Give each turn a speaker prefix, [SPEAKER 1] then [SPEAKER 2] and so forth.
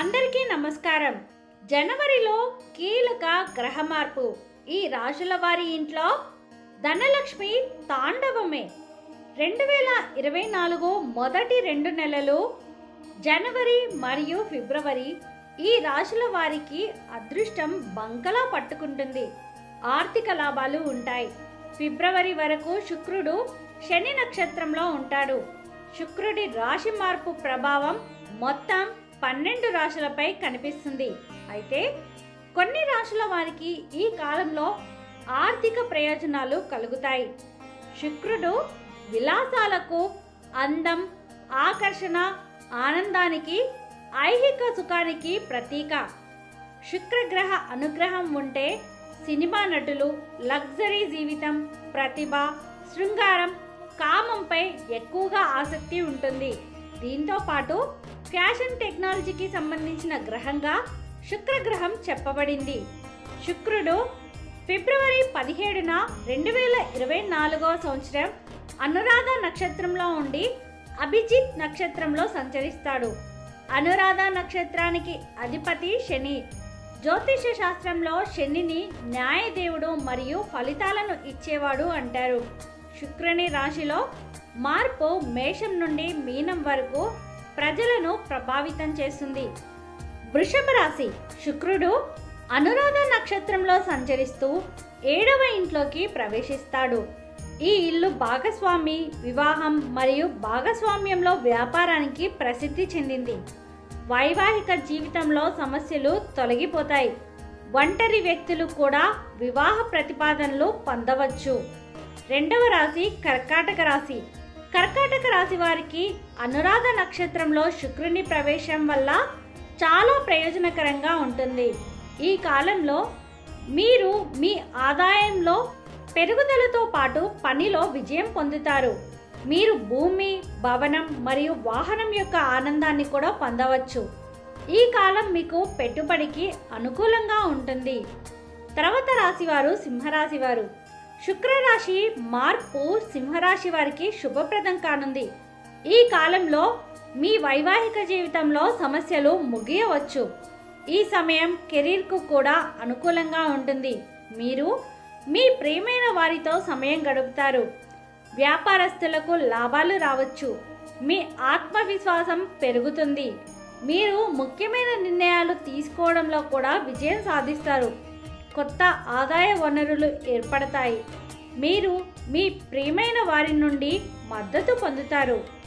[SPEAKER 1] అందరికీ నమస్కారం. జనవరిలో కీలక గ్రహ మార్పు ఈ రాశుల వారి ఇంట్లో ధనలక్ష్మి తాండవమే. రెండు వేల ఇరవై నాలుగు మొదటి రెండు నెలలు జనవరి మరియు ఫిబ్రవరి ఈ రాశుల వారికి అదృష్టం బంకలా పట్టుకుంటుంది. ఆర్థిక లాభాలు ఉంటాయి. ఫిబ్రవరి వరకు శుక్రుడు శని నక్షత్రంలో ఉంటాడు. శుక్రుడి రాశి మార్పు ప్రభావం మొత్తం పన్నెండు రాశులపై కనిపిస్తుంది. అయితే కొన్ని రాశుల వారికి ఈ కాలంలో ఆర్థిక ప్రయోజనాలు కలుగుతాయి. శుక్రుడు విలాసాలకు అందం ఆకర్షణ ఆనందానికి ఐహిక సుఖానికి ప్రతీక. శుక్రగ్రహ అనుగ్రహం ఉంటే సినిమా నటులు లగ్జరీ జీవితం ప్రతిభ శృంగారం కామంపై ఎక్కువగా ఆసక్తి ఉంటుంది. దీంతో పాటు ఫ్యాషన్ టెక్నాలజీకి సంబంధించిన గ్రహంగా శుక్రగ్రహం చెప్పబడింది. శుక్రుడు ఫిబ్రవరి పదిహేడున రెండు వేల ఇరవై నాలుగవ సంవత్సరం అనురాధ నక్షత్రంలో ఉండి అభిజిత్ నక్షత్రంలో సంచరిస్తాడు. అనురాధ నక్షత్రానికి అధిపతి శని. జ్యోతిష శాస్త్రంలో శనిని న్యాయదేవుడు మరియు ఫలితాలను ఇచ్చేవాడు అంటారు. శుక్రుని రాశిలో మార్పు మేషం నుండి మీనం వరకు ప్రజలను ప్రభావితం చేస్తుంది. వృషభ రాశి శుక్రుడు అనురాధ నక్షత్రంలో సంచరిస్తూ ఏడవ ఇంట్లోకి ప్రవేశిస్తాడు. ఈ ఇల్లు భాగస్వామి వివాహం మరియు భాగస్వామ్యంలో వ్యాపారానికి ప్రసిద్ధి చెందింది. వైవాహిక జీవితంలో సమస్యలు తొలగిపోతాయి. ఒంటరి వ్యక్తులు కూడా వివాహ ప్రతిపాదనలు పొందవచ్చు. రెండవ రాశి కర్కాటక రాశి కర్కాటక రాశి వారికి అనురాధ నక్షత్రంలో శుక్రుని ప్రవేశం వల్ల చాలా ప్రయోజనకరంగా ఉంటుంది. ఈ కాలంలో మీరు మీ ఆదాయంలో పెరుగుదలతో పాటు పనిలో విజయం పొందుతారు. మీరు భూమి భవనం మరియు వాహనం యొక్క ఆనందాన్ని కూడా పొందవచ్చు. ఈ కాలం మీకు పెట్టుబడికి అనుకూలంగా ఉంటుంది. తర్వాత రాశివారు సింహరాశివారు వారు శుక్రరాశి మార్పు సింహరాశి వారికి శుభప్రదం కానుంది. ఈ కాలంలో మీ వైవాహిక జీవితంలో సమస్యలు ముగియవచ్చు. ఈ సమయం కెరీర్కు కూడా అనుకూలంగా ఉంటుంది. మీరు మీ ప్రియమైన వారితో సమయం గడుపుతారు. వ్యాపారస్తులకు లాభాలు రావచ్చు. మీ ఆత్మవిశ్వాసం పెరుగుతుంది. మీరు ముఖ్యమైన నిర్ణయాలు తీసుకోవడంలో కూడా విజయం సాధిస్తారు. కొత్త ఆదాయ వనరులు ఏర్పడతాయి. మీరు మీ ప్రియమైన వారి నుండి మద్దతు పొందుతారు.